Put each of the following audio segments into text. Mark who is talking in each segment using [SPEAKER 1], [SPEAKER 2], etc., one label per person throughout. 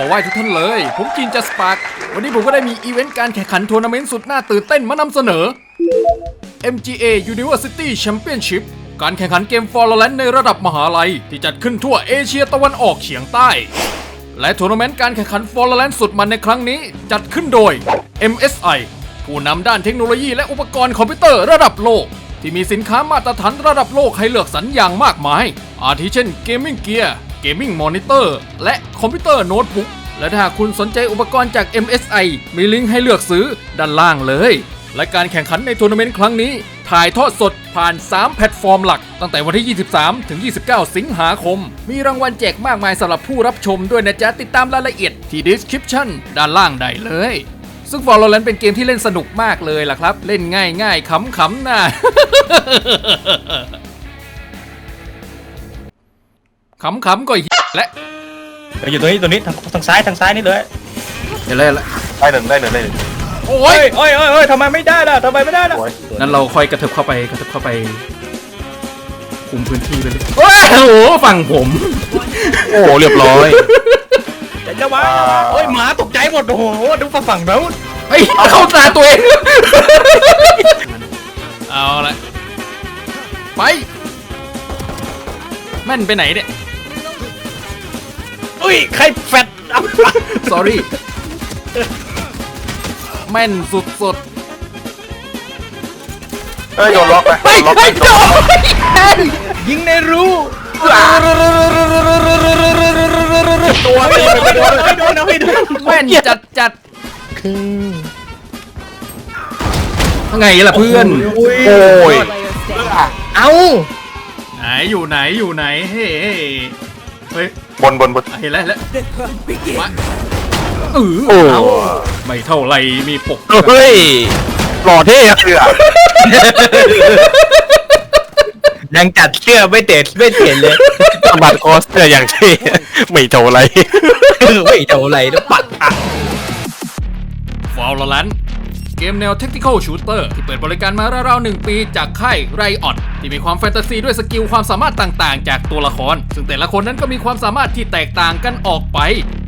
[SPEAKER 1] อไหว้ทุกท่านเลย ผมจีนจัสปาร์กวันนี้ผมก็ได้มีอีเวนต์การแข่งขันทัวร์นาเมนต์สุดน่าตื่นเต้นมานำเสนอ MGA University Championship การแข่งขันเกม Valorant ในระดับมหาลัย ที่จัดขึ้นทั่วเอเชียตะวันออกเฉียงใต้ และทัวร์นาเมนต์การแข่งขัน Valorant สุดมันในครั้งนี้ จัดขึ้นโดย MSI ผู้นำด้านเทคโนโลยีและอุปกรณ์คอมพิวเตอร์ระดับโลก ที่มีสินค้ามาตรฐานระดับโลกให้เลือกสรรอย่างมากมาย อาทิเช่นเกมมิ่งเกียร์ Gaming Gear Gaming Monitor และคอมพิวเตอร์โน้ตบุ๊กและถ้าคุณสนใจอุปกรณ์จาก MSI มีลิงก์ให้เลือกซื้อด้านล่างเลย และการแข่งขันในทัวร์นาเมนต์ครั้งนี้ ถ่ายทอดสดผ่าน 3 แพลตฟอร์มหลัก ตั้งแต่วันที่ 23 ถึง 29 สิงหาคม มีรางวัลแจกมากมายสำหรับผู้รับชมด้วยนะจ๊ะ ติดตามรายละเอียดที่ description ด้านล่างได้เลย ซึ่ง Valorant เป็นเกมที่เล่นสนุกมากเลยล่ะครับ เล่นง่ายง่ายๆขำขำๆน่ะ ขำขำๆก็เหี้ยและ
[SPEAKER 2] เดี๋ยวอยู่ตรงนี้ตรงนี้ทางทางซ้ายทางซ้ายนี่เลย
[SPEAKER 1] เดี๋ยวเลยละ
[SPEAKER 3] ได้หนึ่งได้หนึ่งได้หนึ่ง
[SPEAKER 1] โอ้
[SPEAKER 2] เฮ้
[SPEAKER 1] ย
[SPEAKER 2] ยเฮ้ยเฮ้ยเฮ้ยทำไมไม่ได้ล่ะทำไมไม่ได้ล่ะ
[SPEAKER 3] โอ้ย
[SPEAKER 1] นั้นเราค่อยกระเถิบเข้าไปกระเถิบเข้าไปคุมพื้นที่ไปเลยโอ้โหฝั่งผม
[SPEAKER 3] โอ้โหเรียบร้อย
[SPEAKER 2] จะจะมาเฮ้ยหมาตกใจหมดโอ้โหดูฝั่งฝั่งนู้น
[SPEAKER 1] เฮ้ยเข้าตาตัวเองเอาละไปแม่นไปไหนเนี่ย
[SPEAKER 2] อุ้ ย ใครแฟด
[SPEAKER 1] sorry แม่นสุด
[SPEAKER 3] เฮ้ยโดนล็อกไป
[SPEAKER 1] ๆเฮ้ย
[SPEAKER 3] ล็อกไป
[SPEAKER 1] เฮ้ยโจ้ย
[SPEAKER 2] ยิงในรู
[SPEAKER 3] ตัวตีไปโดน
[SPEAKER 2] ไม่โดนนะไม่โดน
[SPEAKER 1] แม่นจัดจัดไงล่ะเพื่อน
[SPEAKER 2] อุ้ย
[SPEAKER 3] โอ้ย
[SPEAKER 2] เอา
[SPEAKER 1] ไหนอยู่ไหนอยู่ไหนเฮ้ เฮ้เฮ้ย
[SPEAKER 3] บนบนบน
[SPEAKER 1] เห็นแล้วเห็นแล้วมาเออ
[SPEAKER 3] โอ้
[SPEAKER 1] เอาไม่เท่าไหรมีปก
[SPEAKER 3] เฮ้ยหล่อเท่อะเสื้อ
[SPEAKER 2] ยังจัดเสื้อไม่เตะไม่เตะเลย
[SPEAKER 3] สะบัดคอเสื้ออย่างเท่ไม่เท่าไร
[SPEAKER 2] ไม่เท่าไรแล้วปัดอะ
[SPEAKER 1] ฟอลลลัน เกมแนว Tactical Shooter ที่เปิดบริการมาราวๆหนึ่งปีจากค่ายไรออดที่มีความแฟนตาซีด้วยสกิลความสามารถต่างๆ จากตัวละคร ซึ่งแต่ละคนนั้นก็มีความสามารถที่แตกต่างกันออกไป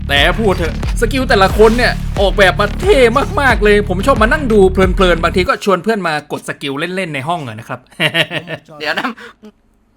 [SPEAKER 1] แต่พูดเถอะสกิลแต่ละคนเนี่ยออกแบบมาเท่มากๆเลย ผมชอบมานั่งดูเพลินๆบางทีก็ชวนเพื่อนมากดสกิลเล่นๆในห้องอะนะครับ
[SPEAKER 4] เดี๋ยวนะ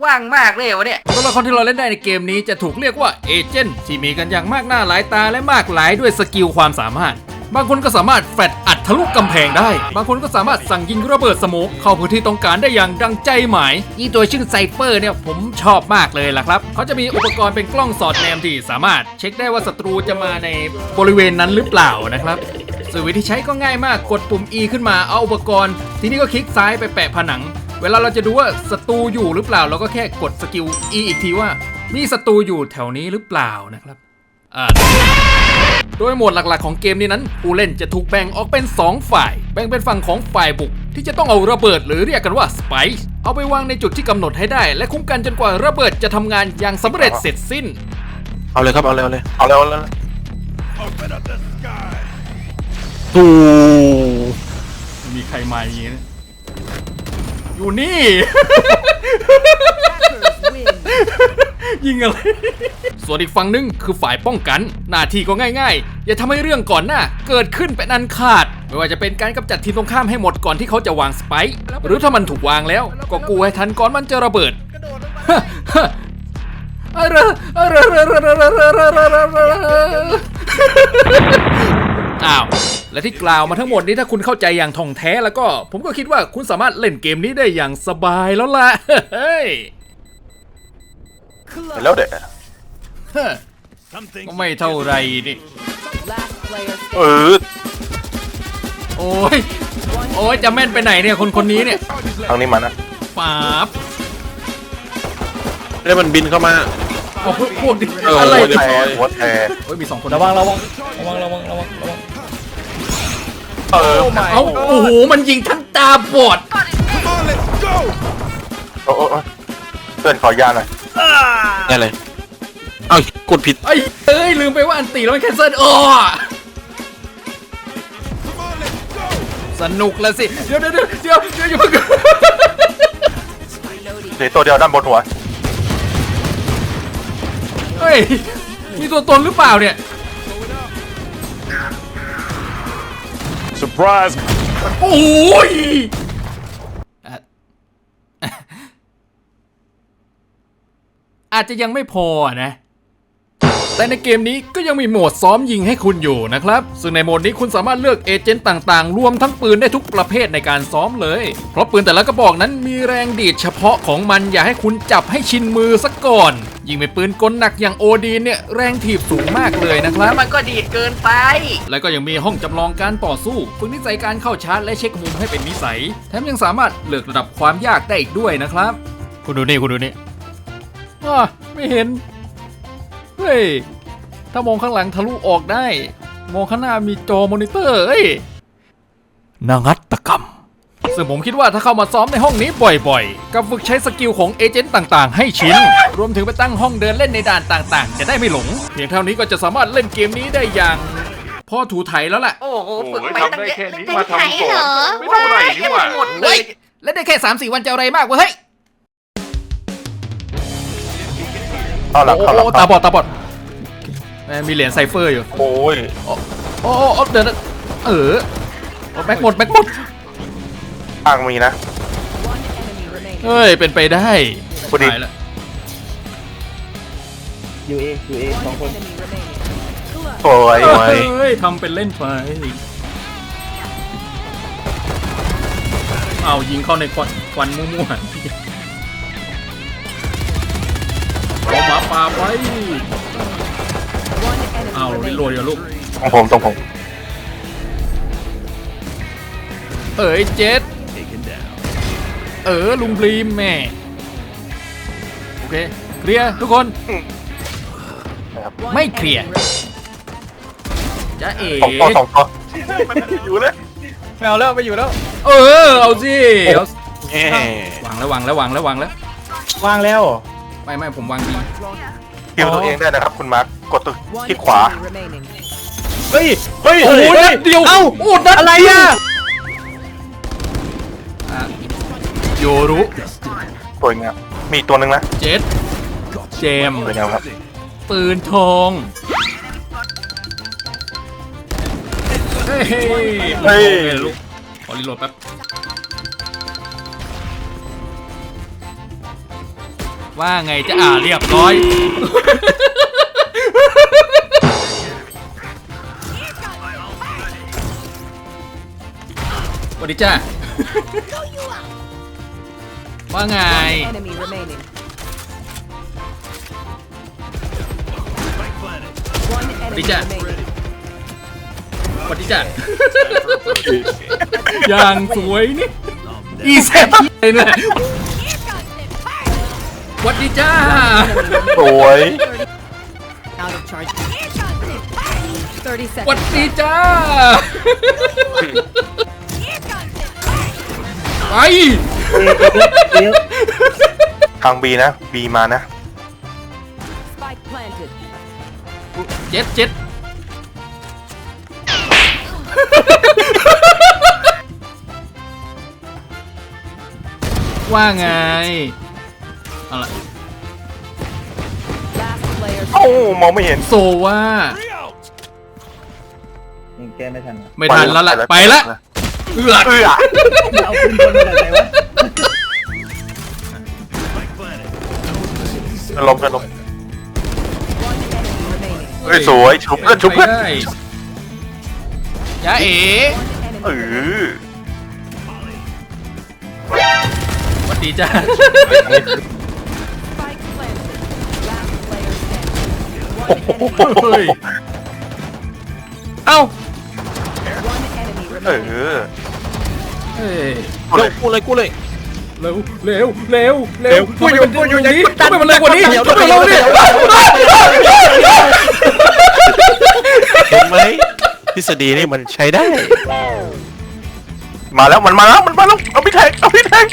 [SPEAKER 4] ว่างมากเลยวะเนี่ย
[SPEAKER 1] ตัวละครที่เราเล่นได้ในเกมนี้จะถูกเรียกว่าเอเจนต์ที่มีกันอย่างมากหน้าหลายตาและมากหลายด้วยสกิลความสามารถ บางคนก็สามารถแฟดอัดทะลุกำแพงได้ บางคนก็สามารถสั่งยิงระเบิดสโมกเข้าพื้นที่ต้องการได้อย่างดังใจหมายยี่ตัวชื่อไซเฟอร์เนี่ยผมชอบมากเลยล่ะครับ เขาจะมีอุปกรณ์เป็นกล้องสอดแนมที่สามารถเช็คได้ว่าศัตรูจะมาในบริเวณนั้นหรือเปล่านะครับส่วนวิธีใช้ก็ง่ายมากกดปุ่ม E ขึ้นมาเอาอุปกรณ์ ทีนี้ก็คลิกซ้ายไปแปะผนัง เวลาเราจะดูว่าศัตรูอยู่หรือเปล่า เราก็แค่กดสกิล E อีกทีว่า มีศัตรูอยู่แถวนี้หรือเปล่านะครับ โดยโหมดหลักๆของเกมนี้นั้น ผู้เล่นจะถูกแบ่งออกเป็น 2 ฝ่าย แบ่งเป็นฝั่งของฝ่ายบุก ที่จะต้องเอาระเบิดหรือเรียกกันว่าสไปซ์เอาไปวางในจุดที่กำหนดให้ได้ และคุ้มกันจนกว่าระเบิดจะทำงานอย่างสำเร็จเสร็จสิ้น
[SPEAKER 3] เอาเลยครับเอาเลยเอาเลยเอาเลยเอาเลยตู
[SPEAKER 1] มีใครมาอย่างนี้นะอยู่นี่ ยิงอะไร ส่วนอีกฝั่งหนึงคือฝ่ายป้องกัน หน้าที่ก็ง่ายๆ อย่าทำให้เรื่องก่อนหน้า เกิดขึ้นเป็นอันขาด ไม่ว่าจะเป็นการกำจัดทีมตรงข้ามให้หมดก่อนที่เขาจะวางสไปค์หรือถ้ามันถูกวางแล้ว ก็กู้ให้ทันก่อนมันจะระเบิดอ้าว และที่กล่าวมาทั้งหมดนี้ถ้าคุณเข้าใจอย่างท่องแท้แล้วก็ ผมก็คิดว่าคุณสามารถเล่นเกมนี้ได้อย่างสบายแล้วล่ะ เฮ้ย
[SPEAKER 3] แล้วเด็ก
[SPEAKER 1] ก็ไม่เท่าไรนี่
[SPEAKER 5] Last player
[SPEAKER 3] เอ
[SPEAKER 5] standing.
[SPEAKER 3] อ
[SPEAKER 1] โอ้ย โอ้ย จะแม่นไปไหนเนี่ย คนคนนี้เนี่ย
[SPEAKER 3] ทางนี้มานะ
[SPEAKER 1] ป๊าบ
[SPEAKER 3] แล้วมันบินเข้ามา
[SPEAKER 1] เอาพวกพวกดิ
[SPEAKER 3] เออ
[SPEAKER 1] อะไร
[SPEAKER 3] หัว
[SPEAKER 1] เนี่ย
[SPEAKER 3] แทหัวแท
[SPEAKER 1] โอ้ยมีสองคน
[SPEAKER 2] ระวังระวังระวังระวังระวังระวัง
[SPEAKER 3] เออ
[SPEAKER 1] เอาโอ้โห มันยิงทั้งตาบอด
[SPEAKER 3] โอ้โอ้เพื่อนขอยาหน่อย อะไรเอ้ากดผิด
[SPEAKER 1] ไอ้เอ้ย ลืมไปว่าอันตีแล้วมันแคนเซิลโอ้สนุกละสิ เดี๋ยวเดี๋ยวเดี๋ยวเดี๋ยวเยวอย่าเพิ่ง
[SPEAKER 3] เหลือตัวเดียวด้านบนหัว
[SPEAKER 1] เฮ้ย มีตัวตนหรือเปล่าเนี่ย
[SPEAKER 5] surprise
[SPEAKER 1] โอ้ย อาจจะยังไม่พอนะ แต่ในเกมนี้ก็ยังมีโหมดซ้อมยิงให้คุณอยู่นะครับ ซึ่งในโหมดนี้คุณสามารถเลือกเอเจนต์ต่างๆ รวมทั้งปืนได้ทุกประเภทในการซ้อมเลย เพราะปืนแต่ละกระบอกนั้นมีแรงดีดเฉพาะของมันอย่าให้คุณจับให้ชินมือซะก่อน ยิ่งเป็นปืนกลหนักอย่างโอดีนเนี่ยแรงถีบสูงมากเลยนะครับ
[SPEAKER 4] มันก็ดีดเกินไป
[SPEAKER 1] แล้วก็ยังมีห้องจำลองการต่อสู้ฝึกนิสัยการเข้าชาร์จและเช็คมุมให้เป็นนิสัย แถมยังสามารถเลือกระดับความยากได้อีกด้วยนะครับ คุณดูนี่คุณดูนี่ ว้าไม่เห็น เฮ้ย ถ้ามองข้างหลังทะลุออกได้ มองข้างหน้ามีจอมอนิเตอร์เอ้ยนงัตกรรม ซึ่งผมคิดว่าถ้าเข้ามาซ้อมในห้องนี้บ่อยๆ กับฝึกใช้สกิลของเอเจนต์ต่างๆ ให้ชิน รวมถึงไปตั้งห้องเดินเล่นในด่านต่างๆ จะได้ไม่หลง เพียงเท่านี้ก็จะสามารถเล่นเกมนี้ได้อย่างพอถูไถแล้วล่ะ
[SPEAKER 4] โอ้โหฝึกไป
[SPEAKER 5] โอ้ย
[SPEAKER 4] ตั้ง
[SPEAKER 5] ทำได้
[SPEAKER 4] เยอะ
[SPEAKER 5] แค่นี้
[SPEAKER 4] ตั้ง
[SPEAKER 5] มาทำก่อน
[SPEAKER 4] เหรอ
[SPEAKER 5] ไม่เท่าไหร่นี่หว่า
[SPEAKER 4] หมดเล
[SPEAKER 1] เฮ้
[SPEAKER 4] ย
[SPEAKER 1] ยเล่นได้แค่3าสี่วันจะอะไรมากวะเฮ้ย
[SPEAKER 3] เข้าหลัง
[SPEAKER 1] โอ้
[SPEAKER 3] เข้าหลัง
[SPEAKER 1] โอ้ตาบอดตาบอดแม่มีเหรียญไซเฟอร์อยู่
[SPEAKER 3] โอ้ย
[SPEAKER 1] โอ้โอ้โอ้เดี๋ยวนะเออโอ้แบ็กหมดแบ็กหมด
[SPEAKER 3] ทางมีนะ
[SPEAKER 1] เฮ้ย เป็นไปได้
[SPEAKER 3] คุณดิ
[SPEAKER 1] ตายละ
[SPEAKER 2] ยูเอยูเอสองคน
[SPEAKER 3] สวยสวย
[SPEAKER 1] เฮ้ยทำเป็นเล่นไปเอายิงเข้าในควันควันมั่วๆ ป่าไปเอาลิโรยอะลูก
[SPEAKER 3] ตรงผมตรงผม
[SPEAKER 1] เอ๋ยเจ็ดเออลุงพรีมแม่โอเคเคลียร์ทุกคน
[SPEAKER 3] นะครับ
[SPEAKER 1] ไม่เคลียร์จะเอ๋
[SPEAKER 3] สองตัวสองตัวมันอยู่เลย
[SPEAKER 2] ไม่เอาแล้วไม่อยู่แล้ว
[SPEAKER 1] เออเอาสิเอา
[SPEAKER 3] แง่
[SPEAKER 1] วางแล้ววางแล้ววางแล้ววางแล้ว
[SPEAKER 2] วางแล้ว
[SPEAKER 1] ไม่ไม่ผมวางดี
[SPEAKER 3] คิวตัวเองได้นะครับคุณมาร์คกดตัวที่ขวา
[SPEAKER 2] เฮ้ยเฮ้ย
[SPEAKER 1] โอ้โห
[SPEAKER 2] ฮ้
[SPEAKER 1] นัดเดียว
[SPEAKER 2] เอ้า
[SPEAKER 1] โอ้นัด
[SPEAKER 2] อะไรอะ
[SPEAKER 1] อะโยรุ
[SPEAKER 3] สวยงามมีอีกตัวหนึ่งนะ
[SPEAKER 1] เจ็ดเจมส์
[SPEAKER 3] สวยงามครับ
[SPEAKER 1] ปืนทองเฮ้ย
[SPEAKER 3] เฮ้ย
[SPEAKER 1] ลูกขอรีโหลดแป๊บ ว่าไงจะอ่าเรียบร้อยสวัสดีจ้า ว่าไง
[SPEAKER 6] Enemy remaining. One enemy
[SPEAKER 1] Rija.
[SPEAKER 6] remaining.
[SPEAKER 1] สวัสดีจ้า อย่างสวยนี่ อีแซบเลยนะส วัสดีจ้า
[SPEAKER 3] สวย
[SPEAKER 6] Out of charge. 30
[SPEAKER 1] สวัส
[SPEAKER 6] seconds.
[SPEAKER 1] ดีจ้า ไป
[SPEAKER 3] ทางบีนะบีมานะ
[SPEAKER 6] Spike planted.
[SPEAKER 1] เจ็ดเจ็ดว่าไง เอาล่ะ
[SPEAKER 6] Last player
[SPEAKER 3] เอ้ามองไม่เห็น
[SPEAKER 1] โซว่า
[SPEAKER 2] ยังแกไม่ทันอะ
[SPEAKER 1] ไม่ทันแล้วล่ะ ไปละเอือด
[SPEAKER 3] เอื้อ
[SPEAKER 2] เอาปืนคนมาจากไหนวะ
[SPEAKER 3] ลมกันลม
[SPEAKER 6] One enemy remaining.
[SPEAKER 3] เฮ้ยสวยชุบเพื่อนชุบเพื่อน
[SPEAKER 1] ไปได้จ้าเอ๋
[SPEAKER 6] One
[SPEAKER 3] เอ
[SPEAKER 6] enemy
[SPEAKER 3] อ
[SPEAKER 1] สวัสดีจ้า เฮ้ย
[SPEAKER 2] เอ้า
[SPEAKER 6] One enemy
[SPEAKER 3] เอ
[SPEAKER 6] remaining.
[SPEAKER 3] อ
[SPEAKER 1] เฮ้ย
[SPEAKER 3] เอาเลย
[SPEAKER 2] กูเลยกูเลย
[SPEAKER 1] เร็วเร็วเร็วเร็ว
[SPEAKER 2] พูดอยู่พูดอยู่
[SPEAKER 1] ทำไมมัน
[SPEAKER 2] อย่ากดดัน
[SPEAKER 1] ทำไมมันเร็วกว่านี้
[SPEAKER 2] เดี๋ยว
[SPEAKER 1] ทำไมมันเร็วกว่านี้
[SPEAKER 3] เห็นไหมทฤษฎีนี่มันใช้ได้ มาแล้วมันมาแล้วมันมาแล้วเอาพี่แทงเอาพี่แทง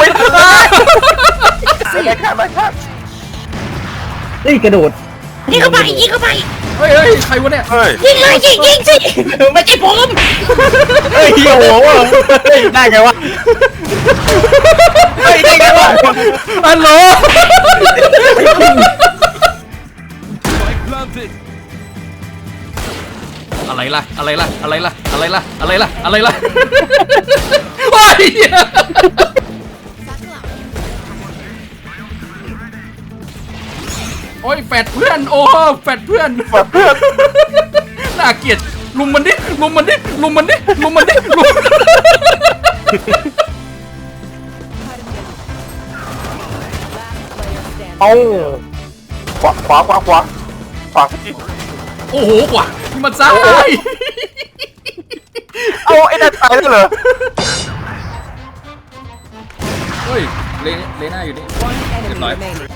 [SPEAKER 3] ไม่ได้ไม่ได้
[SPEAKER 2] เฮ้ยกระโดด
[SPEAKER 7] ยิงเข้าไปยิงเข้าไป
[SPEAKER 1] เฮ้ยเฮ้ยใครวะเนี่ย
[SPEAKER 3] เฮ้ย
[SPEAKER 7] ยิงเลยยิงยิงสิไม่ใช่ผม
[SPEAKER 2] เฮ้ยโอ้โหเฮ้ยได้ไงวะเฮ้ยได้ไงวะ
[SPEAKER 1] ฮัลโหล
[SPEAKER 5] Spike planted.
[SPEAKER 1] อะไรล่ะ อะไรล่ะ อะไรล่ะ อะไรล่ะ โอ้ยโอ้ยแฟดเพื่อน โอ้แฟดเพื่อน
[SPEAKER 3] แฟดเพื่อน
[SPEAKER 1] น่าเกลียดลุมมันดิ ลุมมันดิ ลุมมันดิ ลุมมันดิ ลุม
[SPEAKER 3] เอาขวาขวาขวาขวาขวาพี่
[SPEAKER 1] โอ้โหกว่านี่มันซ้าย
[SPEAKER 3] เอาไอ้นั่นตายแล้วเหรอ
[SPEAKER 1] เฮ้ยเลเลน่าอยู่นี่
[SPEAKER 6] One enemy
[SPEAKER 1] nói.
[SPEAKER 6] remaining.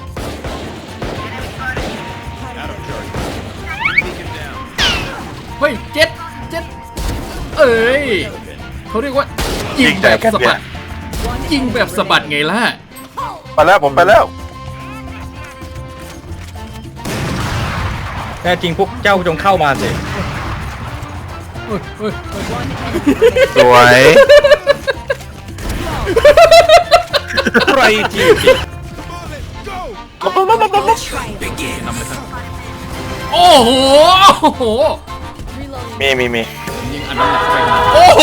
[SPEAKER 1] เฮ้ยเจ็ดเจ็ดเอ้ยเขาเรียกว่ายิงแบบสะบัดยิงแบบสะบัดไงล่ะ
[SPEAKER 3] ไปแล้วผมไปแล้ว
[SPEAKER 2] ท้จริงพวกเจ้าจงเข้ามาสิ
[SPEAKER 1] เฮ้ยเฮ้ย
[SPEAKER 6] One enemy remaining.
[SPEAKER 3] สวย
[SPEAKER 2] ไรที่
[SPEAKER 1] โอ้โหโอ้โห
[SPEAKER 3] มีมีมี
[SPEAKER 1] ยิงอันนั้นแหละเข้าไปโอ้โห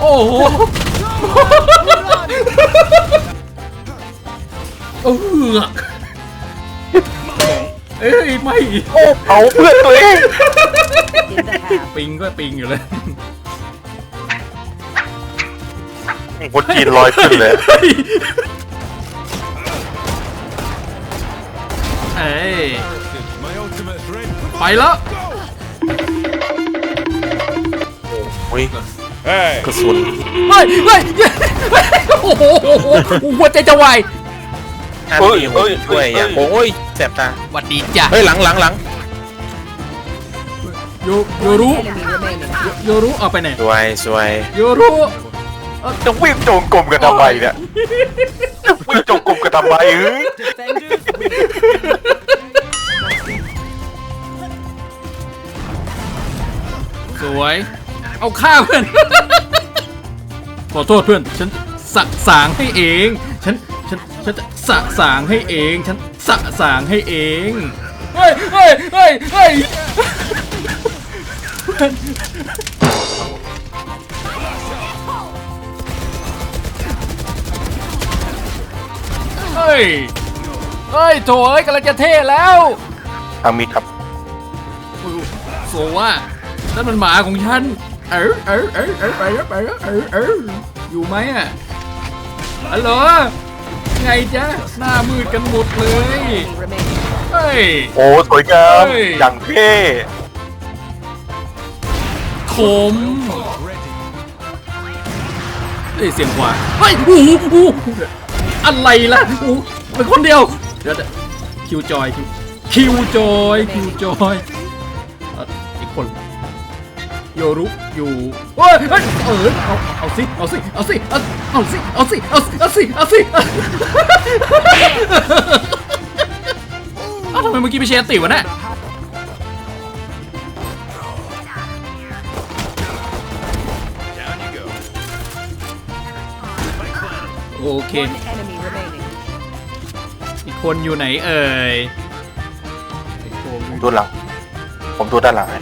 [SPEAKER 1] โอ้โหเออ เอ้ยไม่
[SPEAKER 3] โอ้เผาเพื่อนตัวเอง
[SPEAKER 6] In the half.
[SPEAKER 1] ปิงก็ปิงอยู่เลย
[SPEAKER 3] คนจีนลอยขึ้นเลย
[SPEAKER 1] เอ้ยไปแล้ว
[SPEAKER 3] อุ้ยกระสุน
[SPEAKER 1] เฮ้ยเฮ้ยโอ้โหหัวใจจะวาย
[SPEAKER 2] อันนี้ผมช่วยอย่างโอ้ยแสบตา
[SPEAKER 1] หวัดดีจ้ะ
[SPEAKER 2] เฮ้ยหลังหลังหลัง
[SPEAKER 1] โยโยรุ
[SPEAKER 6] Enemy remaining.
[SPEAKER 1] โยรุเอาไปไหน
[SPEAKER 2] สวยสวย
[SPEAKER 1] โยรุ
[SPEAKER 3] จะวิ่งโจงกลมกันทำไมเนี่ยจะวิ่งโจงกลมกันทำไมเฮ้ย
[SPEAKER 6] Defenders win.
[SPEAKER 1] สวย เอาฆ่าเพื่อน ขอโทษเพื่อน ฉันสะสางให้เอง ฉัน ฉันฉันจะสะสางให้เอง ฉันสะสางให้เองเฮ้ยเฮ้ยเฮ้ยเฮ้ยเฮ้ยเฮ้ยโถเอ้ยกำลังจะเท่แล้ว
[SPEAKER 3] ทางมีครับ
[SPEAKER 1] โซว่านั่นมันหมาของฉัน เออเออเออเออไปแล้วไปแล้วเออเอออยู่ไหมอะฮัลโหล ไงจ๊ะ หน้ามืดกันหมดเลย
[SPEAKER 6] remaining.
[SPEAKER 1] เฮ้ย
[SPEAKER 3] โอ้สวยงาม
[SPEAKER 1] เฮ้ย
[SPEAKER 3] อย่างเท่
[SPEAKER 1] ขมเฮ้ยเสียงขวาเฮ้ยโอ้โหโอ้โหอะไรล่ะโอ้โหเป็นคนเดียวเดี๋ยวเดี๋ยวคิวจอยคิวคิวจอยคิวจอยเอ่ออีกคน โยรุอยู่เฮ้ยเฮ้ยเออเอาเอาสิเอาสิเอาสิเอาเอาสิเอาสิเอาสิเอาสิเอาสิเอ้าทำไมเมื่อกี้ไม่แชร์ติวะเนี่ยโอเค
[SPEAKER 6] One enemy remaining.
[SPEAKER 1] อีกคนอยู่ไหนเอ่ยอีกคน
[SPEAKER 3] ผมดูหลัง ผมดูด้านหลังให้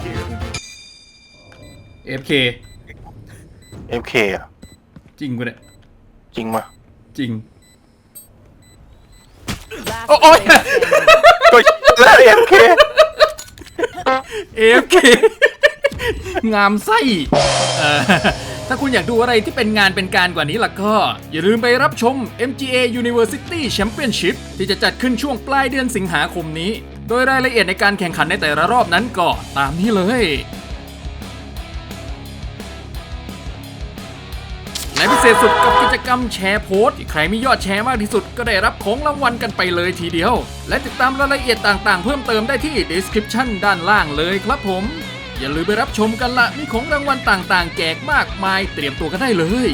[SPEAKER 1] เอฟเค
[SPEAKER 3] FK อะ
[SPEAKER 1] จริงกูเนี่ย
[SPEAKER 3] จริงมา
[SPEAKER 1] จริง
[SPEAKER 6] Last
[SPEAKER 1] โอ้ย
[SPEAKER 6] player standing.
[SPEAKER 3] ก็แล้ว FK
[SPEAKER 1] เอฟเคงามไส้เอ่อถ้าคุณอยากดูอะไรที่เป็นงานเป็นการกว่านี้ล่ะก็ อย่าลืมไปรับชม MGA University Championship ที่จะจัดขึ้นช่วงปลายเดือนสิงหาคมนี้ โดยรายละเอียดในการแข่งขันในแต่ละรอบนั้นก็ตามนี้เลย พิเศษสุดกับกิจกรรมแชร์โพสต์ที่ใครมียอดแชร์มากที่สุดก็ได้รับของรางวัลกันไปเลยทีเดียว และติดตามรายละเอียดต่างๆ เพิ่มเติมได้ที่ description ด้านล่างเลยครับผม อย่าลืมไปรับชมกันละมีของรางวัลต่างๆ แจกมากมายเตรียมตัวกันได้เลย